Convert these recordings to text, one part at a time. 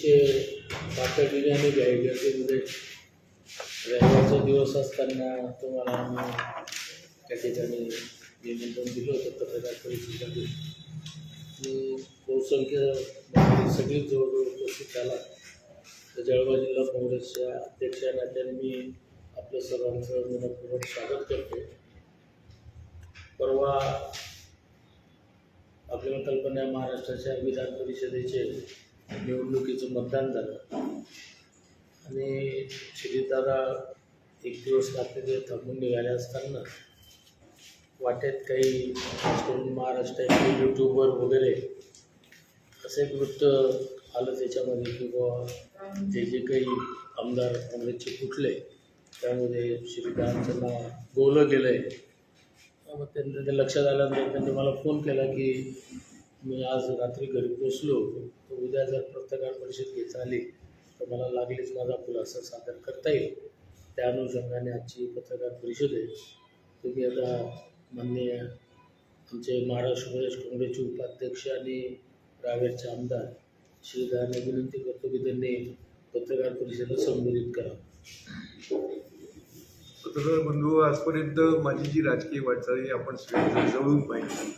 अतिशय तातडीने आणि घाईगर्दीमध्ये रविवारचा दिवस असताना तुम्हाला आम्ही त्या ठिकाणी निमंत्रण दिलं होतं पत्रकार परिषदेसाठी मी बहुसंख्य सगळीच सगळी जवळजवळ उपस्थित झाला. तर जळगाव जिल्हा काँग्रेसच्या अध्यक्ष नात्याने मी आपल्या सर्वांचं मनपूर्वक स्वागत करतो. परवा आपल्याला कल्पना महाराष्ट्राच्या विधान परिषदेचे निवडणुकीचं मतदान झालं. आणि श्रीदादा एक दिवस रात्री ते थांबून निघाले असताना वाटेत काही खास करून यूट्यूबवर वगैरे असे एक वृत्त आलं त्याच्यामध्ये की बुवा जे जे काही आमदार काँग्रेसचे कुठले त्यामध्ये श्रीदादांचं नाव गोवलं गेलं आहे मग त्यांना ते लक्षात आल्यानंतर त्यांनी मला फोन केला की मी आज रात्री घरी पोचलो उद्या जर पत्रकार परिषद घेत आली तर मला लागलीच माझा खुलासा सादर करता येईल. त्या अनुषंगाने आजची पत्रकार परिषद आहे. तुम्ही आता माननीय आमचे महाराष्ट्र प्रदेश काँग्रेसचे उपाध्यक्ष आणि रावेरचे आमदार श्रीदारांना विनंती करतो की त्यांनी पत्रकार परिषदेला संबोधित करावं पत्रकार बंधू आजपर्यंत माझी जी राजकीय वाटचाल आपण सगळे जवळून पाहिली.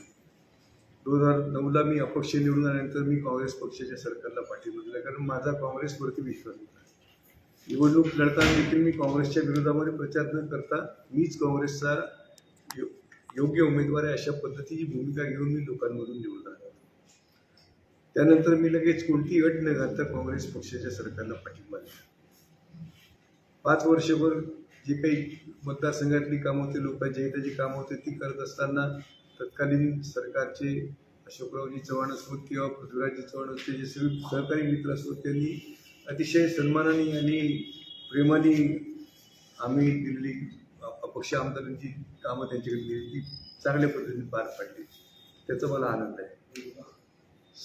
दोन हजार नऊला मी अपक्ष निवडून आल्यानंतर मी काँग्रेस पक्षाच्या सरकारला पाठिंबा दिला. कारण माझा काँग्रेसवरती विश्वास होता. निवडणूक लढताना देखील मी काँग्रेसच्या विरोधामध्ये प्रचार न करता मीच काँग्रेसचा यो- योग्य उमेदवार आहे अशा पद्धतीची भूमिका घेऊन मी लोकांमधून निवडून आलो. त्यानंतर मी लगेच कोणतीही अट न घालता काँग्रेस पक्षाच्या सरकारला पाठिंबा दिला. पाच वर्षभर जे काही मतदारसंघातली कामं होती लोकांच्या हिताची कामं होते ती करत असताना तत्कालीन सरकारचे अशोकरावजी चव्हाण असोत किंवा पृथ्वीराजजी चव्हाण असते जे सगळे सहकारी मित्र असोत त्यांनी अतिशय सन्मानाने आणि प्रेमाने आम्ही दिलेली अपक्ष आमदारांची कामं त्यांच्याकडे दिली. ती चांगल्या पद्धतीने पार पाडली. त्याचा मला आनंद आहे.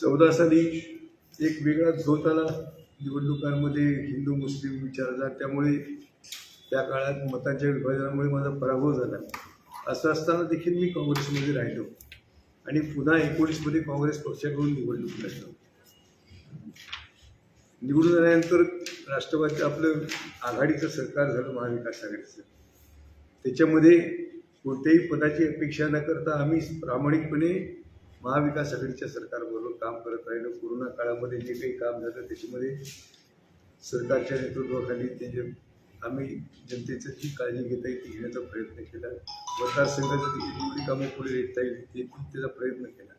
चौदा साली एक वेगळा झोत आला. निवडणुकांमध्ये हिंदू मुस्लिम विचारला त्यामुळे त्या काळात मतांच्या विभाजनामुळे माझा पराभव झाला. असं असताना देखील मी काँग्रेसमध्ये राहिलो. आणि पुन्हा एकोणीसमध्ये काँग्रेस पक्षाकडून निवडणूक लढलो. निवडून आल्यानंतर राष्ट्रवादी आपलं आघाडीचं सरकार झालं महाविकास आघाडीचं. त्याच्यामध्ये कोणत्याही पदाची अपेक्षा न करता आम्ही प्रामाणिकपणे महाविकास आघाडीच्या सरकारबरोबर काम करत राहिलो. कोरोना काळामध्ये जे काही काम झालं त्याच्यामध्ये सरकारच्या नेतृत्वाखाली त्यांच्या आम्ही जनतेचं जी काळजी घेता येईल ती घेण्याचा प्रयत्न केला. मतदारसंघाचं देखील कामं पुढे घेता येईल ते त्याचा प्रयत्न केला.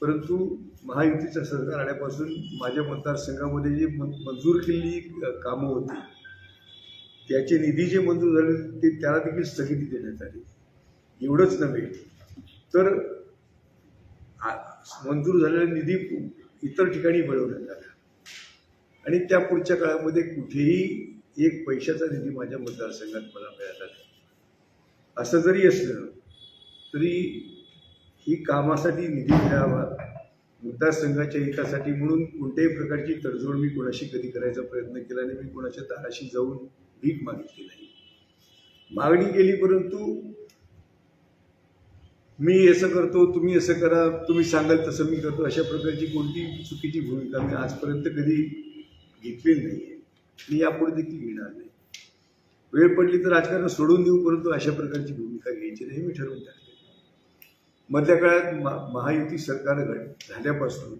परंतु महायुतीचं सरकार आल्यापासून माझ्या मतदारसंघामध्ये जी मंजूर केलेली कामं होती त्याचे निधी जे मंजूर झाले ते त्याला देखील स्थगिती देण्यात आली. एवढंच नव्हे तर आ- मंजूर झालेला निधी इतर ठिकाणी मिळवण्यात आला. आणि त्या पुढच्या काळामध्ये कुठेही एक पैशाचा निधी माझ्या मतदारसंघात मला मिळाला नाही. असं जरी असलं तरी ही कामासाठी निधी मिळावा मतदारसंघाच्या हितासाठी म्हणून कोणत्याही प्रकारची तडजोड मी कोणाशी कधी करायचा प्रयत्न केला नाही मी कोणाच्या दाराशी जाऊन भीक मागितली नाही. मागणी केली परंतु मी असं करतो तुम्ही असं करा तुम्ही सांगाल तसं मी करतो अशा प्रकारची कोणती चुकीची भूमिका मी आजपर्यंत कधी घेतलेली नाही मी यापुढे देखील घेणार नाही. वेळ पडली तर राजकारण सोडून देऊ परंतु अशा प्रकारची भूमिका घ्यायची नाही मी ठरवून टाकले मधल्या काळात मा महायुती सरकार घड झाल्यापासून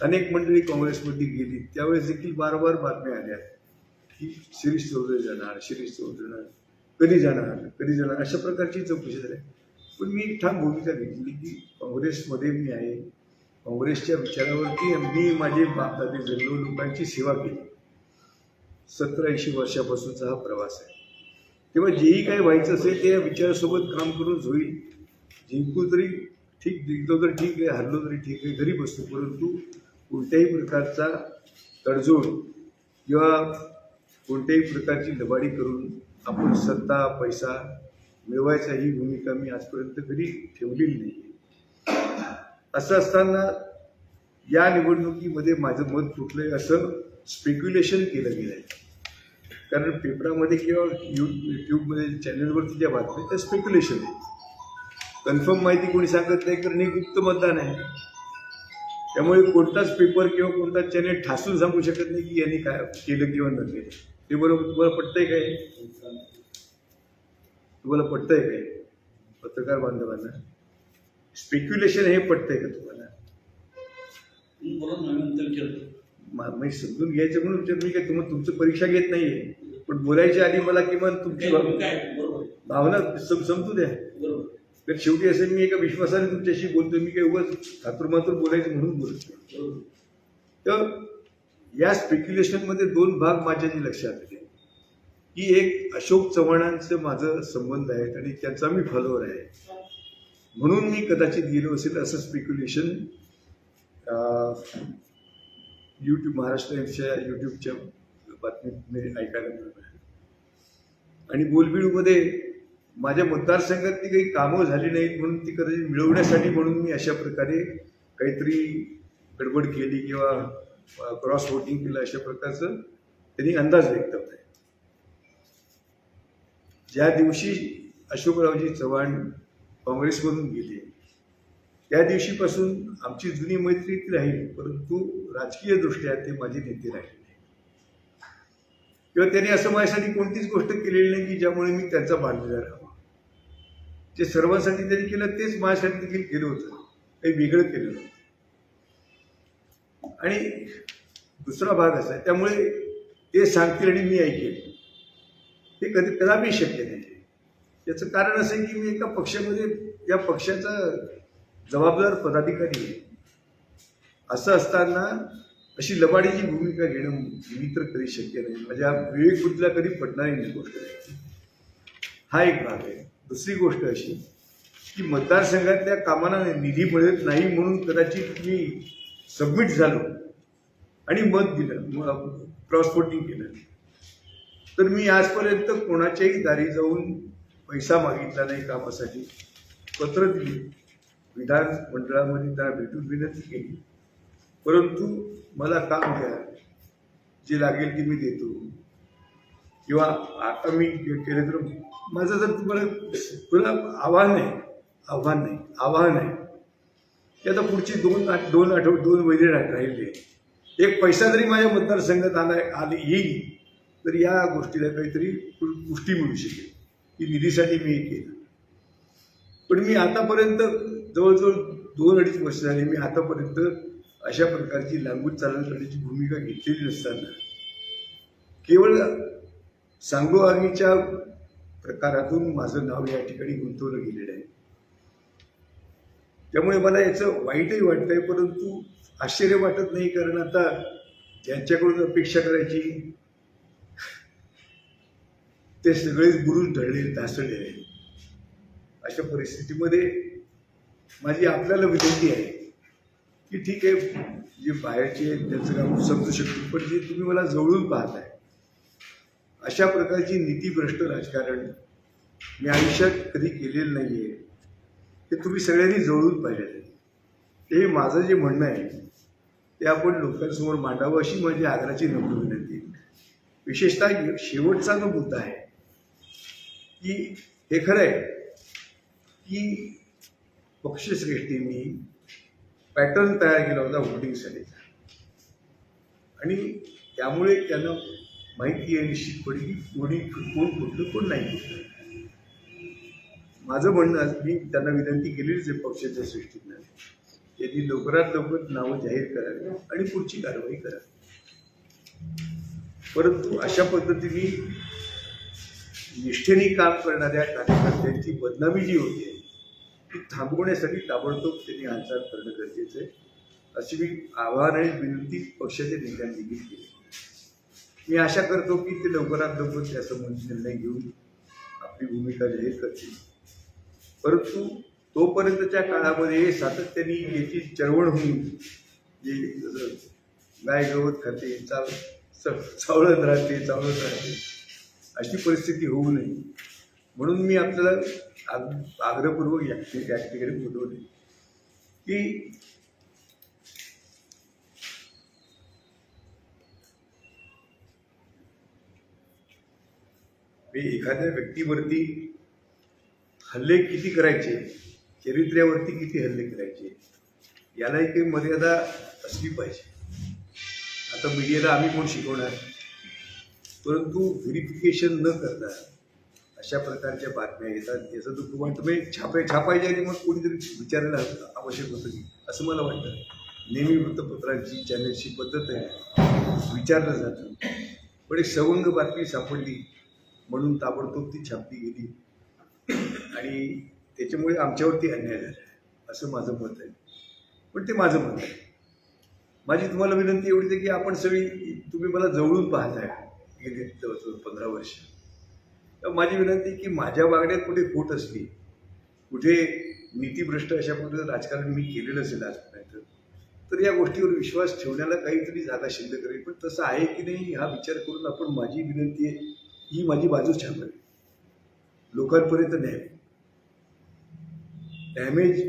अनेक मंडळी काँग्रेसमध्ये गेली. त्यावेळेस देखील वारंवार बातम्या आल्या. की शिरीष चौधरी जाणार शिरीष चौधरी जाणार कधी जाणार कधी जाणार अशा प्रकारची चौकशी झाली पण मी ठाम भूमिका घेतली की काँग्रेसमध्ये मी आहे. काँग्रेसच्या विचारावरती मी माझे बापदादे जन्म लोकांची सेवा केली. सतरा ऐंशी वर्षापासूनचा हा प्रवास आहे. तेव्हा जेही काही व्हायचं असेल ते या विचारासोबत काम करूनच होईल. जिंकू तरी ठीक जिंकलो तर ठीक आहे हरलो तरी ठीक आहे घरी बसतो परंतु कोणत्याही प्रकारचा तडजोड किंवा कोणत्याही प्रकारची लबाडी करून आपण सत्ता पैसा मिळवायचा ही भूमिका मी आजपर्यंत कधी ठेवलेली नाही. असं असताना या निवडणुकीमध्ये माझं मत तुटलंय असं स्पेक्युलेशन केलं गेलं आहे कारण पेपरामध्ये किंवा यू यूट्यूबमध्ये चॅनलवरती ज्या बातम्या त्या स्पेक्युलेशन आहे कन्फर्म माहिती कोणी सांगत नाही कारण हे गुप्त मतदान आहे. त्यामुळे कोणताच पेपर किंवा कोणताच चॅनेल ठासून सांगू शकत नाही की यांनी काय केलं किंवा न केलं. ते बरोबर तुम्हाला पटतंय काय? तुम्हाला पटतंय काय? पत्रकार बांधवांना? स्पेक्युलेशन हे पटतंय का तुम्हाला? नंतर केलं. मा- समजून घ्यायचं म्हणून विचार मी काय तुम्हाला तुमचं परीक्षा घेत नाहीये. पण बोलायच्या आधी मला किमान तुमची आहे, भावना सम- समजू द्या. आहे, तर शेवटी असं मी एका विश्वासाने तुमच्याशी बोलतो मी काही उगाच थातुरमातूर बोलायचं म्हणून बोलत नाही. आहे. तर या स्पेक्युलेशनमध्ये दोन भाग माझ्या लक्षात आले की एक अशोक चव्हाणांचं माझं संबंध आहेत आणि त्याचा मी फॉलोअर आहे. म्हणून मी कदाचित गेलो असेल असं स्पेक्युलेशन यूट्यूब महाराष्ट्राच्या यूट्यूबच्या बातमी मी ऐकायला आहे आणि बोलबिडूमध्ये माझ्या मतदारसंघातली काही कामं झाली नाहीत म्हणून ती कदाचित मिळवण्यासाठी म्हणून मी अशा प्रकारे काहीतरी गडबड केली किंवा क्रॉस वोटिंग केलं अशा प्रकारचं त्यांनी अंदाज व्यक्त आहे. ज्या दिवशी अशोकरावजी चव्हाण काँग्रेसमधून गेले त्या दिवशीपासून आमची जुनी मैत्री ती राहील परंतु राजकीय दृष्ट्या ते माझे नेते राहिले किंवा त्यांनी असं माझ्यासाठी कोणतीच गोष्ट केलेली नाही की ज्यामुळे मी त्यांचा बांधलेला राहावा जे सर्वांसाठी त्यांनी केलं तेच माझ्यासाठी देखील केलं होतं. काही वेगळं केलं नव्हतं. आणि दुसरा भाग असा आहे त्यामुळे ते सांगतील आणि मी ऐकेल. हे कधी कदापि शक्य नाही. याचं कारण असं आहे की मी एका पक्षामध्ये या पक्षाचा जबाबदार पदाधिकारी आहे. असं असताना अशी लबाडीची भूमिका घेणं मी तर कधी शक्य नाही. म्हणजे माझ्या विवेक बुद्धीला कधी पटणारी नाही गोष्ट. नाही हा एक भाग आहे. दुसरी गोष्ट अशी की मतदारसंघातल्या कामांना निधी मिळत नाही म्हणून कदाचित मी सबमिट झालो आणि मत दिलं क्रॉस वोटिंग केलं. तर मी आजपर्यंत कोणाच्याही दारी जाऊन पैसा मागितला नाही कामासाठी. पत्र दिली. विधान मंडळामध्ये त्याला भेटून विनंती केली. परंतु मला काम द्या जे लागेल ते मी देतो. किंवा आता मी केलं तर माझं जर तुम्हाला तुला आव्हान आहे आव्हान नाही आव्हान आहे. ते आता पुढची दोन आठ दोन आठवड दोन महिने रा- राहिले एक पैसा जरी माझ्या मतदारसंघात आला आले येईल तर या गोष्टीला काहीतरी पुष्टी मिळू शकेल. की निधीसाठी मी हे केलं. पण मी आतापर्यंत जवळजवळ दोन अडीच वर्ष झाली मी आतापर्यंत अशा प्रकारची लागून चालण करण्याची भूमिका घेतलेली नसताना. केवळ सांगोआगीच्या प्रकारातून माझं नाव या ठिकाणी गुंतवलं गेलेलं आहे. त्यामुळे मला याचं वाईटही वाटतंय परंतु आश्चर्य वाटत नाही कारण आता ज्यांच्याकडून अपेक्षा करायची ते सगळेच गुरु ढळले ढासळलेले आहेत. अशा परिस्थितीमध्ये माझी आपल्याला विनंती आहे की ठीक आहे जे बाहेरचे आहेत त्यांचं काम समजू शकतो पण जे तुम्ही मला जवळून पाहताय अशा प्रकारची नीतीभ्रष्ट राजकारण मी आयुष्यात कधी केलेलं नाही आहे हे तुम्ही सगळ्यांनी जवळून पाहिलेलं आहे. ते माझं जे म्हणणं आहे ते आपण लोकांसमोर मांडावं अशी माझी आग्राची नम्र विनंती विशेषतः शेवटचा जो मुद्दा आहे की हे खरं आहे की पक्षश्रेष्ठींनी पॅटर्न तयार केला होता व्होटिंगसाठी आणि त्यामुळे त्यांना माहिती आहे निश्चितपणे की कोणी कोण कुठलं कोण नाही माझं म्हणणं मी त्यांना विनंती केलेलीच आहे पक्षाच्या सृष्टीनं त्यांनी लवकरात लवकर नावं जाहीर करावी आणि पुढची कारवाई करावी. परंतु अशा पद्धतीने निष्ठेने काम करणाऱ्या कार्यकर्त्यांची बदनामी जी होते ती थांबवण्यासाठी ताबडतोब त्यांनी हालचाल करणं गरजेचं आहे. अशी मी आव्हान आणि विनंती पक्षाच्या नेत्यांनी केली. मी आशा करतो की ते लवकरात लवकर त्यासंबंधी निर्णय घेऊन आपली भूमिका जाहीर करतील. परंतु तोपर्यंतच्या काळामध्ये सातत्याने याची चळवळ होऊन जे गाय गवत खाते चाव चावळत राहते चावळत राहते अशी परिस्थिती होऊ नये. म्हणून मी आपल्याला आग- आग्रहपूर्वक या या ठिकाणी बोलवले की मी एखाद्या व्यक्तीवरती हल्ले किती करायचे चरित्र्यावरती किती हल्ले करायचे यालाही काही मर्यादा असली पाहिजे. आता मीडियाला आम्ही कोण शिकवणार? परंतु व्हेरिफिकेशन न करता अशा प्रकारच्या बातम्या येतात. याचं दुःख तुम्हाला म्हणजे तुम्ही छापे छापायचे आणि मग कोणीतरी विचारायला आवश्यक होतं की असं मला वाटतं. नेहमी वृत्तपत्रांची चॅनलची पद्धत आहे. विचारलं जातं. पण एक सवंग बातमी सापडली म्हणून ताबडतोब ती छापली गेली. आणि त्याच्यामुळे आमच्यावरती अन्याय झाला. असं माझं मत आहे. पण ते माझं मत आहे. माझी तुम्हाला विनंती एवढीच आहे की आपण सगळी तुम्ही मला जवळून पाहताय. गेली पंधरा वर्ष. तर माझी विनंती की माझ्या वागण्यात कुठे खोट असली कुठे नीतीभ्रष्ट अशा प्रकारचं राजकारण मी केलेलं असेल आजपर्यंत तर या गोष्टीवर विश्वास ठेवण्याला काहीतरी जागा शिल्लक करेल. पण तसं आहे की नाही हा विचार करून आपण माझी विनंती आहे ही माझी बाजू छापावी लोकांपर्यंत न्यावी डॅमेज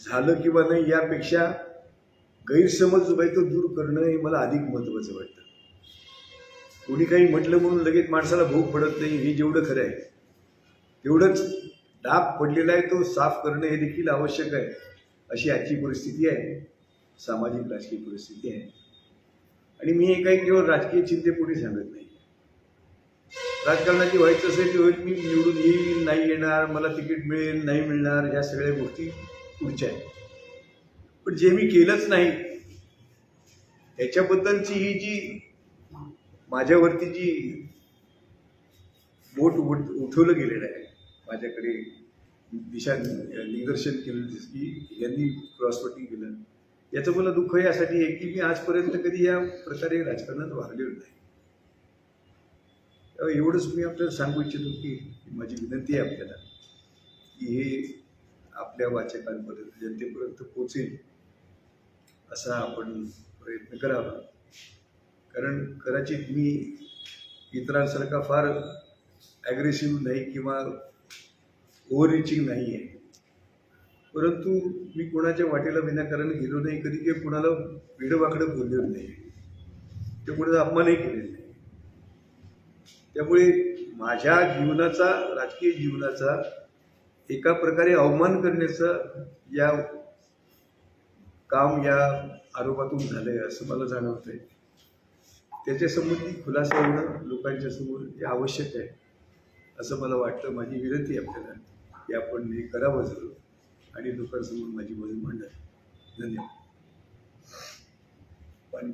झालं किंवा नाही यापेक्षा गैरसमज जो आहे तो दूर करणं हे मला अधिक महत्त्वाचं वाटतं. कोणी काही म्हटलं म्हणून लगेच माणसाला भूक पडत नाही हे जेवढं खरं आहे. तेवढंच डाग पडलेला आहे तो साफ करणं हे देखील आवश्यक आहे. अशी आजची परिस्थिती आहे. सामाजिक राजकीय परिस्थिती आहे. आणि मी हे काही केवळ राजकीय चिंतेपुढे सांगत नाही. राजकारणाची व्हायचं असेल ते होईल मी निवडून येईल नाही येणार मला तिकीट मिळेल नाही मिळणार ह्या सगळ्या गोष्टी पुढच्या आहेत. पण जे मी केलंच नाही याच्याबद्दलची ही जी माझ्यावरती जी बोट उठ उठवलं गेलेलं आहे माझ्याकडे दिशा निदर्शन केलं जसं की यांनी क्रॉसवटिंग केलं. याचं मला दुःख यासाठी आहे की मी आजपर्यंत कधी या प्रकारे राजकारणात वागलेलो नाही. एवढंच मी आपल्याला सांगू इच्छितो की माझी विनंती आहे आपल्याला की हे आपल्या वाचकांपर्यंत जनतेपर्यंत पोचेल असा आपण प्रयत्न करावा. कारण कदाचित मी इतरांसारखा फार ॲग्रेसिव्ह नाही किंवा ओव्हर रिचिंग नाही आहे परंतु मी कोणाच्या वाटेला विनाकारण गेलो नाही कधी काही कोणाला वेडवाकडं बोललेलं नाही. ते कोणाचा अपमानही केलेला नाही. त्यामुळे माझ्या जीवनाचा राजकीय जीवनाचा एका प्रकारे अवमान करण्याचं या काम या आरोपातून झालंय असं मला जाणवत आहे त्याच्यासंबंधी खुलासा होणं लोकांच्या समोर हे आवश्यक आहे. असं मला वाटतं. माझी विनंती आपल्याला. की आपण हे करावं जरूर. आणि लोकांसमोर माझी वजन मांडावी. धन्यवाद. पण